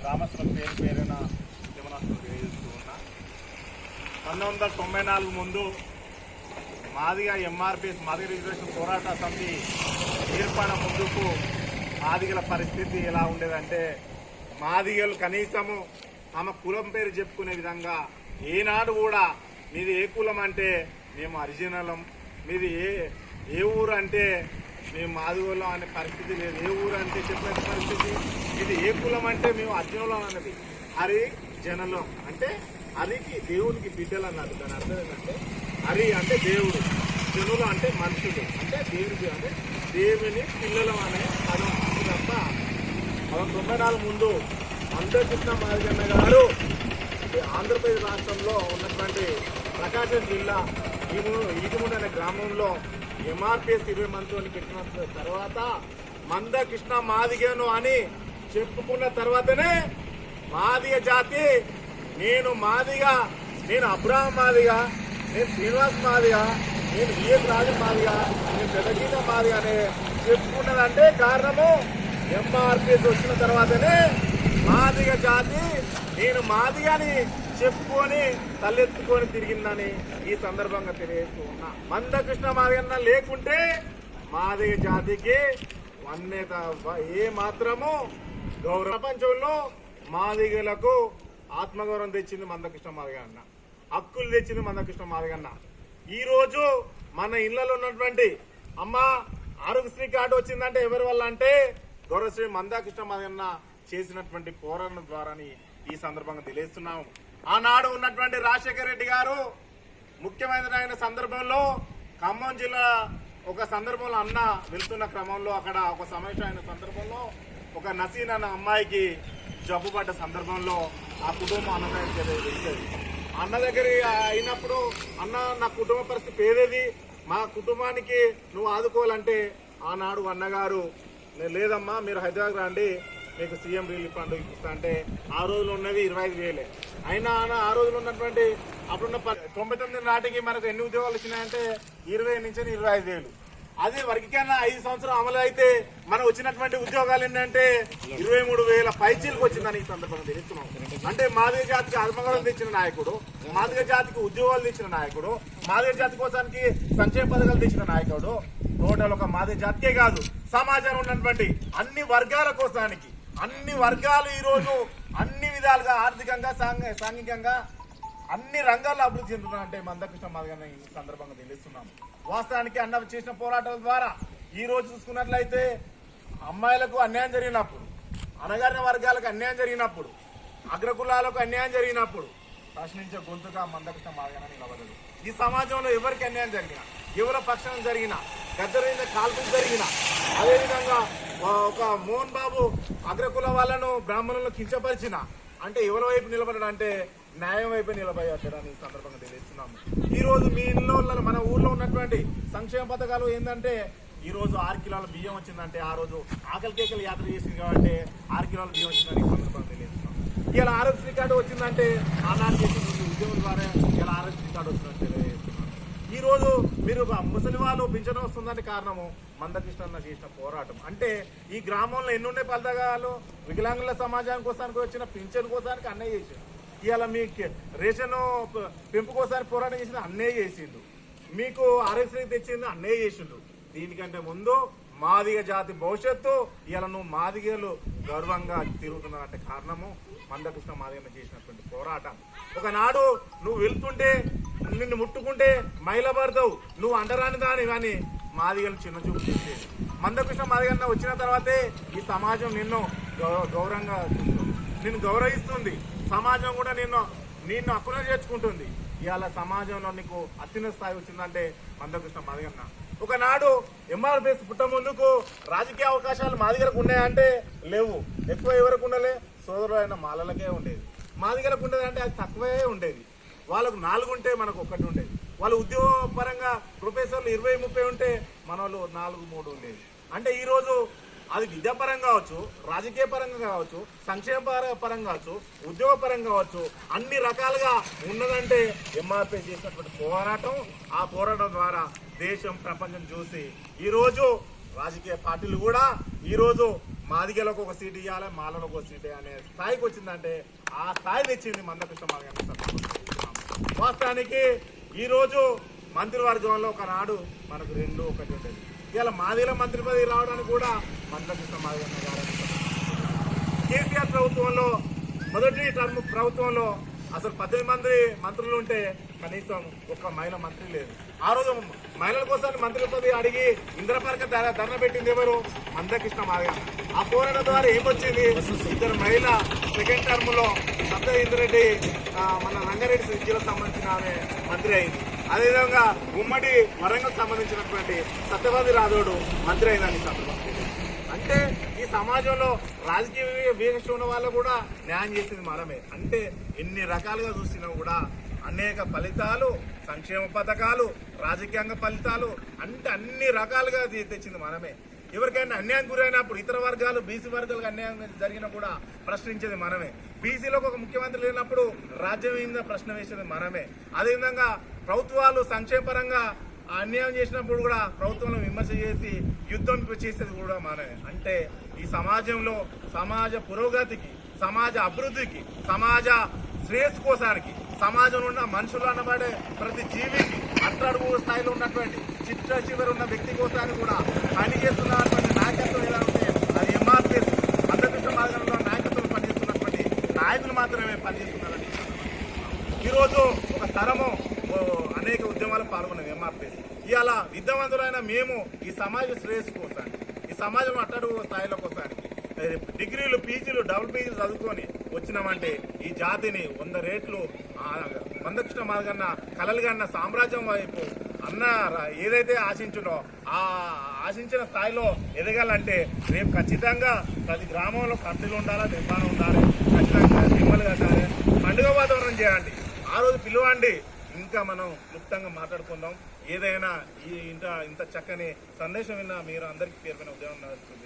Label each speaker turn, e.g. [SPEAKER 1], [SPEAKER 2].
[SPEAKER 1] గ్రామస్తుల పేరు పేరున ఉద్యమనాస్తులు తెలియజేస్తూ ఉన్నా. పంతొమ్మిది వందల తొంభై నాలుగు ముందు మాదిగా ఎంఆర్పిఎస్ మాదిగ రిజర్వేషన్ పోరాట సమితి ఏర్పడ ముందుకు మాదిగల పరిస్థితి ఎలా ఉండేదంటే మాదిగలు కనీసము తమ కులం పేరు చెప్పుకునే విధంగా ఏనాడు కూడా మీది ఏ కులం అంటే మేము అరిజినలం మీది ఏ ఏ ఊరు అంటే మేము మాదిగోళ్ళం అనే పరిస్థితి లేదు. ఏ ఊరు అంటే చెప్పిన పరిస్థితి? ఇది ఏ కులం అంటే మేము అర్జునులం అన్నది హరి జనలం అంటే హరికి దేవునికి బిడ్డలు అన్నారు. దాని అర్థం ఏంటంటే హరి అంటే దేవుడు జనులు అంటే మనుషులు. అంటే దేవుడు అంటే దేవుని పిల్లలం అనే పదం. అది తప్ప మనం తొంభై నాలుగు ముందు అంతకృష్ణ మాదిగన్న గారు ఆంధ్రప్రదేశ్ రాష్ట్రంలో ఉన్నటువంటి ప్రకాశం జిల్లా ఈము ఈటుముడి అనే గ్రామంలో ఎంఆర్పిఎస్ ఇరవై మందిని పెట్టిన తర్వాత మందకృష్ణ మాదిగను అని చెప్పుకున్న తర్వాతనే మాదిగ జాతి నేను మాదిగా నేను అబ్రాహం మాదిగా నేను శ్రీనివాస్ మాదిగా నేను విఎస్ రాజు మాదిగా నేను పెదగీత మాదిగా అని చెప్పుకున్నదంటే కారణము ఎంఆర్పిఎస్ వచ్చిన తర్వాతనే మాదిగ జాతి నేను మాదిగాని చెప్పుకొని తలెత్తుకొని తిరిగిందని ఈ సందర్భంగా తెలియజేస్తూ ఉన్నా. మందకృష్ణ మాదిగన్న లేకుంటే మాదిగ జాతికి వన్యత ఏ మాత్రము గౌరవ ప్రపంచంలో మాదిగలకు ఆత్మగౌరవం తెచ్చింది మందకృష్ణ మాదిగన్న. హక్కులు తెచ్చింది మందకృష్ణ మాదిగన్న. ఈ రోజు మన ఇళ్ళలో ఉన్నటువంటి అమ్మ ఆరోగ్యశ్రీ కార్డు వచ్చిందంటే ఎవరి వల్ల అంటే గౌరవశ్రీ మందాకృష్ణ మాదిగన్న చేసినటువంటి పోరాటం ద్వారాని ఈ సందర్భంగా తెలియజేస్తున్నాము. ఆనాడు ఉన్నటువంటి రాజశేఖర రెడ్డి గారు ముఖ్యమైన సందర్భంలో ఖమ్మం జిల్లా ఒక సందర్భంలో అన్న వెళ్తున్న క్రమంలో అక్కడ ఒక సమావేశం అయిన సందర్భంలో ఒక నసీన్ అన్న అమ్మాయికి జబ్బు పడ్డ సందర్భంలో ఆ కుటుంబం అన్న దగ్గర అన్న దగ్గర అయినప్పుడు అన్న నా కుటుంబ పరిస్థితి పేదేది మా కుటుంబానికి నువ్వు ఆదుకోవాలంటే ఆనాడు అన్నగారు లేదమ్మా మీరు హైదరాబాద్ రండి మీకు సీఎం రిలీఫ్ ఫండ్ ఇస్తా అంటే ఆ రోజులు ఉన్నది ఇరవై ఐదు వేలే. అయినా ఆ రోజులు ఉన్నటువంటి అప్పుడున్న తొంభై తొమ్మిది నాటికి మనకు ఎన్ని ఉద్యోగాలు వచ్చినాయంటే ఇరవై నుంచి ఇరవై ఐదు వేలు. అదే వరకైనా ఐదు సంవత్సరం అమలు అయితే మనం వచ్చినటువంటి ఉద్యోగాలు ఏంటంటే ఇరవై మూడు వేల పైచీలకు వచ్చిందని ఈ సందర్భంగా తెలుస్తున్నాం. అంటే మాదిగ జాతికి ఆత్మగౌరవం తెచ్చిన నాయకుడు మాదిగ జాతికి ఉద్యోగాలు తెచ్చిన నాయకుడు మాదిగ జాతి కోసానికి సంక్షేమ పథకాలు తెచ్చిన నాయకుడు టోటల్ ఒక మాదిగ జాతికే కాదు సమాజంలో ఉన్నటువంటి అన్ని వర్గాల కోసానికి అన్ని వర్గాలు ఈరోజు అన్ని విధాలుగా ఆర్థికంగా సాంఘ- సాంఘికంగా అన్ని రంగాల్లో అభివృద్ధి చెందుతున్నారంటే మందకృష్ణ మాదిగా ఈ సందర్భంగా తెలుస్తున్నాము వాస్తవానికి అన్న చేసిన పోరాటాల ద్వారా ఈ రోజు చూసుకున్నట్లయితే అమ్మాయిలకు అన్యాయం జరిగినప్పుడు అనగారిన వర్గాలకు అన్యాయం జరిగినప్పుడు అగ్రకులాలకు అన్యాయం జరిగినప్పుడు ప్రశ్నించే గొంతుగా మందకృష్ణ మాదిగన్న నిలబడదు ఈ సమాజంలో ఎవరికి అన్యాయం జరిగినా ఎవరి పక్షం జరిగినా గద్దరైన కాల్పులు జరిగినా అదేవిధంగా ఒక మోహన్ బాబు అగ్రకుల వాళ్ళను బ్రాహ్మణులను కించపరిచిన. అంటే ఎవరి వైపు నిలబడడం అంటే న్యాయం వైపు నిలబడని సందర్భంగా తెలియజేస్తున్నాము. ఈ రోజు మీ ఇళ్ళ మన ఊర్లో ఉన్నటువంటి సంక్షేమ పథకాలు ఏంటంటే ఈ రోజు ఆరు కిలోల బియ్యం వచ్చిందంటే ఆ రోజు ఆకలి కేకలు యాత్ర చేసింది కాబట్టి ఆరు కిలోల బియ్యం వచ్చిందని సందర్భంగా తెలియజేస్తున్నాం ఇలా ఆరోగ్య కార్డు వచ్చిందంటే ఆనాడు చేసిన ఉద్యోగం ద్వారా ఇలా ఆరోగ్య కార్డు వచ్చిందని తెలియజేస్తున్నాం ఈ రోజు మీరు ముసలి వాళ్ళు పింఛను వస్తుందని కారణము మందకృష్ణ చేసిన పోరాటం. అంటే ఈ గ్రామంలో ఎన్నుండే పథకాలు వికలాంగుల సమాజానికి కోసానికి వచ్చిన పింఛన్ కోసానికి అన్నయ్య చేసిండు. ఇవాళ మీ రేషన్ పెంపు కోసానికి పోరాటం చేసిన అన్నయ్య చేసిండు. మీకు ఆరోగ్యశ్రీ తెచ్చింది అన్నయ్య చేసిండు. దీనికంటే ముందు మాదిగ జాతి భవిష్యత్తు ఇలా నువ్వు మాదిగలు గర్వంగా తిరుగుతున్నారంటే కారణము మందకృష్ణ మాదిగ చేసినటువంటి పోరాటం. ఒకనాడు నువ్వు వెళ్తుంటే నిన్ను ముట్టుకుంటే మైలబడతావు నువ్వు అండరాని దాని కానీ మాదిగలు చిన్న చూపు చేస్తే. మందకృష్ణ మాదిగన్న వచ్చిన తర్వాతే ఈ సమాజం నిన్ను గౌరవంగా చూస్తుంది. నిన్ను గౌరవిస్తుంది. సమాజం కూడా నిన్ను నిన్ను అక్కున చేర్చుకుంటుంది. ఇవాళ సమాజంలో నీకు అత్యున్నత స్థాయి వచ్చిందంటే మందకృష్ణ మాదిగన్న. ఒకనాడు ఎంఆర్పిఎస్ పుట్ట ముందుకు రాజకీయ అవకాశాలు మా దగ్గరకు ఉన్నాయంటే లేవు. ఎక్కువ ఎవరికి ఉండలే? సోదరులైన మాలలకే ఉండేది. మా దగ్గరకు ఉండేది అంటే అది తక్కువే ఉండేది. వాళ్ళకు నాలుగు ఉంటే మనకు ఒక్కటి ఉండేది. వాళ్ళు ఉద్యోగపరంగా ప్రొఫెసర్లు ఇరవై ముప్పై ఉంటే మన వాళ్ళు నాలుగు మూడు ఉండేది. అంటే ఈరోజు అది విద్యాపరంగా కావచ్చు రాజకీయ పరంగా కావచ్చు సంక్షేమ పరంగా కావచ్చు ఉద్యోగ పరంగా కావచ్చు అన్ని రకాలుగా ఉన్నదంటే ఎంఆర్పీ చేసినటువంటి పోరాటం. ఆ పోరాటం ద్వారా దేశం ప్రపంచం చూసి ఈరోజు రాజకీయ పార్టీలు కూడా ఈరోజు మాదిగలకు ఒక సీట్ ఇవ్వాలి మాలలో ఒక సీట్ అనే స్థాయికి వచ్చిందంటే ఆ స్థాయి తెచ్చింది మందకృష్ణ మాదిగ వాస్తవానికి ఈరోజు మంత్రివర్గంలో ఒకనాడు మనకు రెండు ఒకటి ఉండేది. ఇవాళ మాదిల మంత్రి పదవి రావడానికి కూడా మందకృష్ణ మాదిగన్న గారు కేసీఆర్ ప్రభుత్వంలో మొదటి టర్మ్ ప్రభుత్వంలో అసలు పద్దెనిమిది మంది మంత్రులు ఉంటే కనీసం ఒక్క మహిళ మంత్రి లేదు. ఆ రోజు మహిళల కోసం మంత్రులతో అడిగి ఇంద్రపార్క ధర పెట్టింది ఎవరు? మందకృష్ణ మాదిగ. ఆ పోరాటం ద్వారా ఏమొచ్చింది? ఇద్దరు మహిళ సెకండ్ టర్మ్లో సత్యేంద్ర మన రంగారెడ్డి జిల్లాకు సంబంధించిన ఆమె మంత్రి అయింది. అదేవిధంగా ఉమ్మడి వరంగల్ సంబంధించినటువంటి సత్యవాది రాథోడు మంత్రి అయిందని సందర్భం అంటే ఈ సమాజంలో రాజకీయ వీక్ష ఉన్న వాళ్ళు కూడా న్యాయం చేసింది మనమే అంటే ఎన్ని రకాలుగా చూసినా కూడా అనేక ఫలితాలు సంక్షేమ పథకాలు రాజకీయంగా ఫలితాలు అంటే అన్ని రకాలుగా తెచ్చింది మనమే ఎవరికైనా అన్యాయం గురైనప్పుడు ఇతర వర్గాలు బీసీ వర్గాలకు అన్యాయం జరిగినా కూడా ప్రశ్నించేది మనమే బీసీలకు ఒక ముఖ్యమంత్రి లేనప్పుడు రాజ్యం మీద ప్రశ్న వేసేది మనమే అదేవిధంగా ప్రభుత్వాలు సంక్షేమ పరంగా ఆ అన్యాయం చేసినప్పుడు కూడా ప్రభుత్వంలో విమర్శ చేసి యుద్ధం చేసేది కూడా మానే. అంటే ఈ సమాజంలో సమాజ పురోగతికి సమాజ అభివృద్ధికి సమాజ శ్రేయస్సు కోసానికి సమాజంలో ఉన్న మనుషులు అనబడే ప్రతి జీవికి అట్టడుగు స్థాయిలో ఉన్నటువంటి చిట్ట చివరి ఉన్న వ్యక్తి కోసానికి కూడా పనిచేస్తున్నటువంటి నాయకత్వం ఎలా ఉంటే అది ఎంఆర్పీఎస్ అందకృష్ణ మార్గంలో నాయకత్వం పనిచేస్తున్నటువంటి నాయకులు మాత్రమే పనిచేస్తున్నారని ఈరోజు ఒక తరము అనేక ఉద్యమాలు పాల్గొన్నది ఎంఆర్పీఎస్ ఇవాళ విద్యావంతులైన మేము ఈ సమాజ శ్రేయస్సు కోసానికి ఈ సమాజం అట్టడుగు స్థాయిలో కోసానికి డిగ్రీలు పీజీలు డబుల్ పీజీలు చదువుకొని వచ్చినామంటే ఈ జాతిని వంద రేట్లు ఆ, మందకృష్ణ కలలు కలలుగన్న సామ్రాజ్యం వైపు అన్న ఏదైతే ఆశించునో ఆ ఆశించిన స్థాయిలో ఎదగాలంటే రేపు ఖచ్చితంగా ప్రతి గ్రామంలో కంపెనీలు ఉండాలా నిర్మాణం ఉండాలి ఖచ్చితంగా సినిమాలు కట్టాలి పండుగ వాతావరణం చేయండి ఆ రోజు పిలవండి. ఇంకా మనం క్లుప్తంగా మాట్లాడుకుందాం. ఏదైనా ఈ ఇంత ఇంత చక్కని సందేశం విన్నా మీరు అందరికీ పేరు పైన ఉద్యోగం